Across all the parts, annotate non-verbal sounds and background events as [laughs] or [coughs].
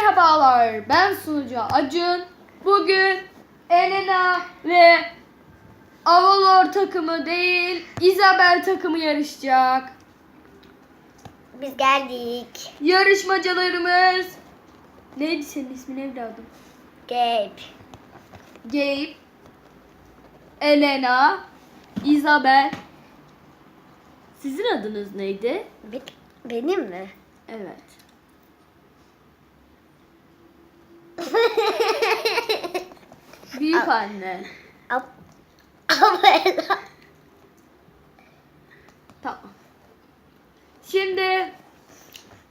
Merhabalar, ben sunucu Acun. Bugün Elena ve Avalor takımı değil, Isabel takımı yarışacak. Biz geldik. Yarışmacılarımız... Neydi senin ismin evladım? Gabe. Gabe, Elena, Isabel. Sizin adınız neydi? Be- benim mi? Evet. Büyük anne. Ab Abla. Tamam. Şimdi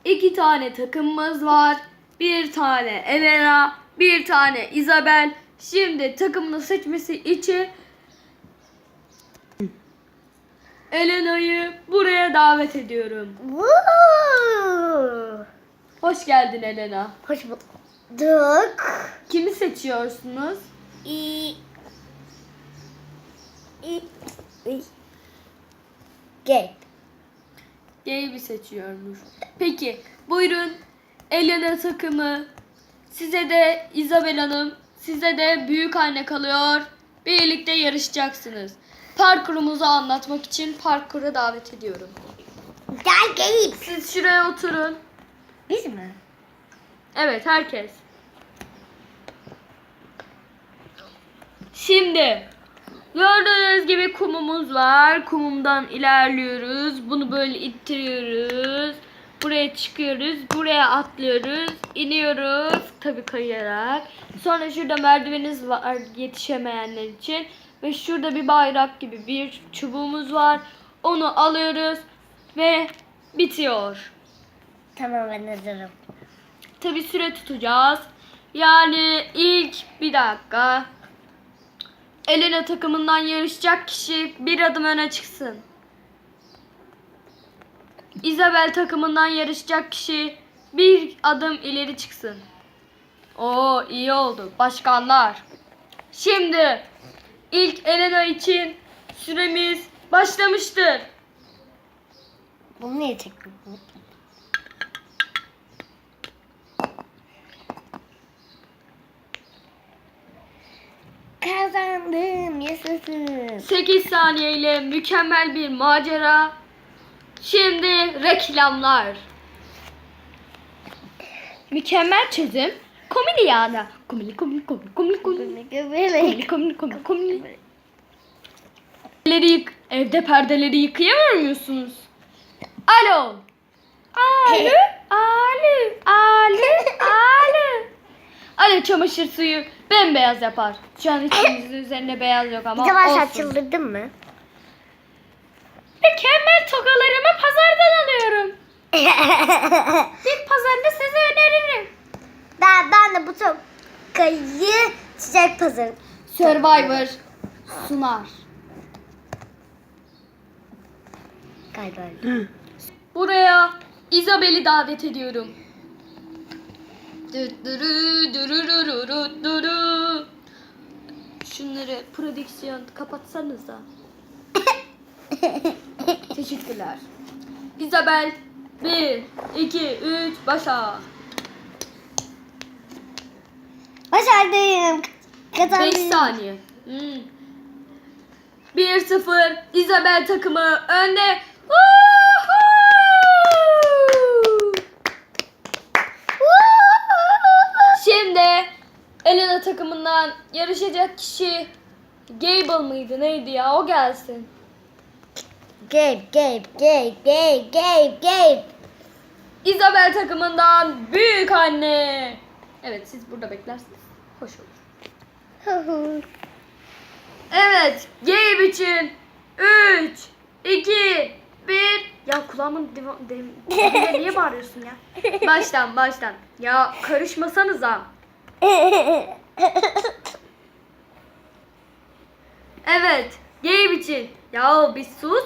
iki tane takımımız var. Bir tane Elena, bir tane Isabel. Şimdi takımını seçmesi için Elena'yı buraya davet ediyorum. Hoş geldin Elena. Hoş bulduk. Kimi seçiyorsunuz? İ İ İ Gabe. Gabe'i seçiyormuş. Peki buyurun Elena takımı. Size de Isabel Hanım, size de büyük anne kalıyor. Birlikte yarışacaksınız. Parkurumuzu anlatmak için parkura davet ediyorum. Gel Gabe. Siz şuraya oturun. Biz mi? Evet herkes. Şimdi gördüğünüz gibi kumumuz var. Kumumdan ilerliyoruz. Bunu böyle ittiriyoruz. Buraya çıkıyoruz. Buraya atlıyoruz. iniyoruz. Tabii kayarak. Sonra şurada merdivenimiz var yetişemeyenler için. Ve şurada bir bayrak gibi bir çubuğumuz var. Onu alıyoruz ve bitiyor. Tamam ben hazırım. Tabi süre tutacağız. Yani ilk bir dakika. Elena takımından yarışacak kişi bir adım öne çıksın. Isabel takımından yarışacak kişi bir adım ileri çıksın. Oo iyi oldu. Başkanlar. Şimdi ilk Elena için süremiz başlamıştır. Bunu niye çektin? Kazandım. Yaşasın. 8 saniye ile mükemmel bir macera. Şimdi reklamlar. Mükemmel çözüm. Komedi yani. Komedi komedi komedi komedi komedi. Komedi komedi komedi komedi. Perdeleri yık evde perdeleri yıkayamıyor musunuz? [laughs] Alo. Alo. Alo. Alo. Alo. Alo çamaşır suyu bembeyaz yapar. Şu an içimizin [coughs] üzerine beyaz yok ama de ben olsun. saçıldırdım mı? Mükemmel tokalarımı pazardan alıyorum. [laughs] Bir pazarda size öneririm. ben, ben de bu tokayı çiçek pazarı. Survivor sunar. Galiba öyle. Buraya Isabel'i davet ediyorum. Şunları prodüksiyon kapatsanıza. [laughs] Teşekkürler. Isabel 1, 2, 3 başa. Başardım. 5 Kazandım. saniye. Hmm. 1-0 Isabel takımı önde. Woohoo! Şimdi Elena takımından yarışacak kişi Gable mıydı neydi ya o gelsin. Gabe, Gabe, Gabe, Gabe, Gabe, Gabe. Isabel takımından büyük anne. Evet siz burada beklersiniz. Hoş olur. Evet Gabe için 3, 2, 1. Ya kulağımın diva- dem- [laughs] dibine niye bağırıyorsun ya? Baştan baştan. Ya karışmasanıza. Evet Gabe için. Ya bir sus.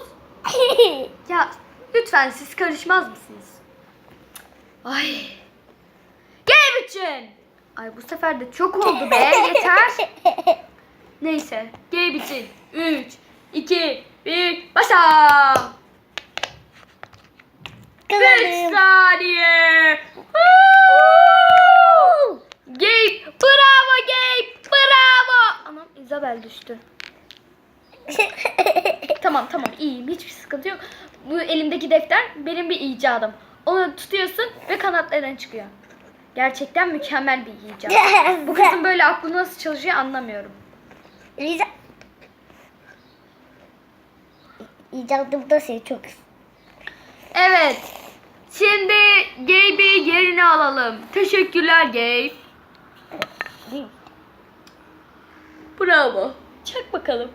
Ya lütfen siz karışmaz mısınız? Ay. Game için. Ay bu sefer de çok oldu be yeter. Neyse game için. 3, 2, 1 başla. 3 Kazandım. saniye. Düştü. tamam tamam iyiyim hiçbir sıkıntı yok. Bu elimdeki defter benim bir icadım. Onu tutuyorsun ve kanatlarından çıkıyor. Gerçekten mükemmel bir icat. Bu kızın böyle aklı nasıl çalışıyor anlamıyorum. Liza. İcadım da seni çok Evet. Şimdi Gabe'i yerine alalım. Teşekkürler Gabe. Bravo. Çak bakalım.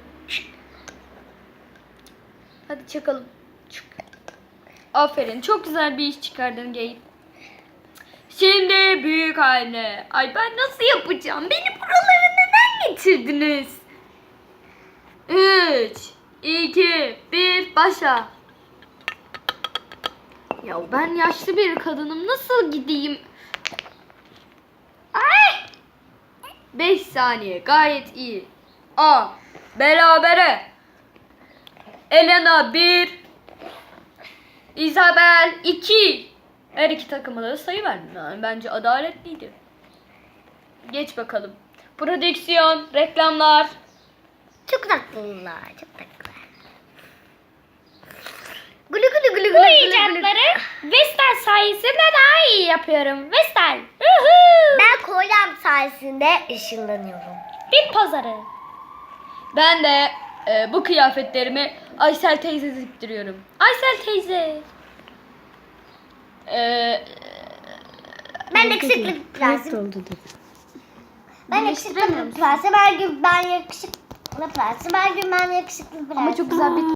Hadi çakalım. Çık. Aferin. Çok güzel bir iş çıkardın Gabe. Şimdi büyük anne. Ay ben nasıl yapacağım? Beni buralara neden getirdiniz? 3, 2, 1, başla. Ya ben yaşlı bir kadınım. Nasıl gideyim? Ay! 5 saniye. Gayet iyi. A. Berabere. Elena 1. Isabel 2. Her iki takıma da sayı verdim. Yani bence adaletliydi. Geç bakalım. Prodüksiyon, reklamlar. Çok tatlılar. Çok tatlılar. Gülü gülü gülü gülü Bu gülü. icatları Vestel sayesinde iyi yapıyorum. Vestel. Ben kolyem sayesinde ışınlanıyorum. Bir pazarı. Ben de e, bu kıyafetlerimi Aysel teyze diktiriyorum. Aysel teyze. E, Ben yakışıklı bir prensim. oldu dedi. Ben yakışıklı prensim. Her gün ben yakışıklı prensim. Her gün ben yakışıklı prensim. ama çok güzel bir